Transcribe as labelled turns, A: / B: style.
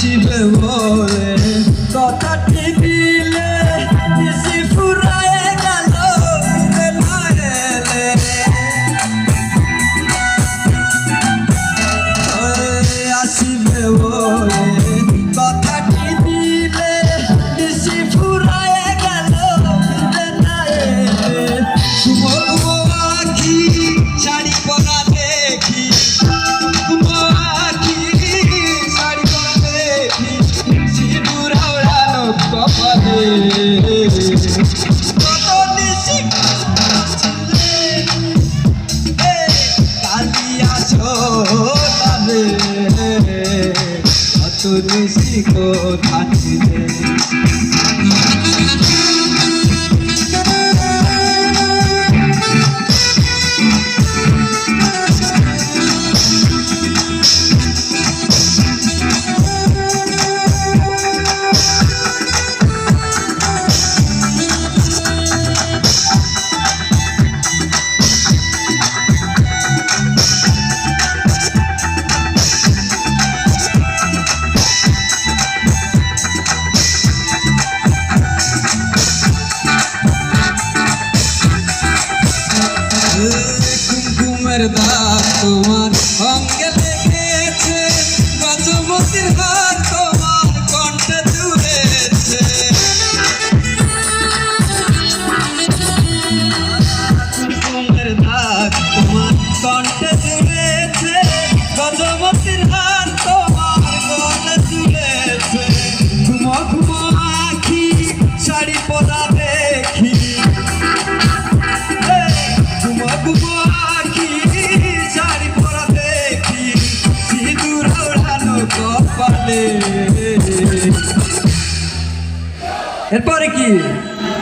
A: শিবে বলে কথাটি দিলে তুলসী কো থাকবে প্রেমের তোমার তোমার কণ্ঠে তোমার কণ্ঠে জুড়েছে গজমতির হাত এরপরে কি?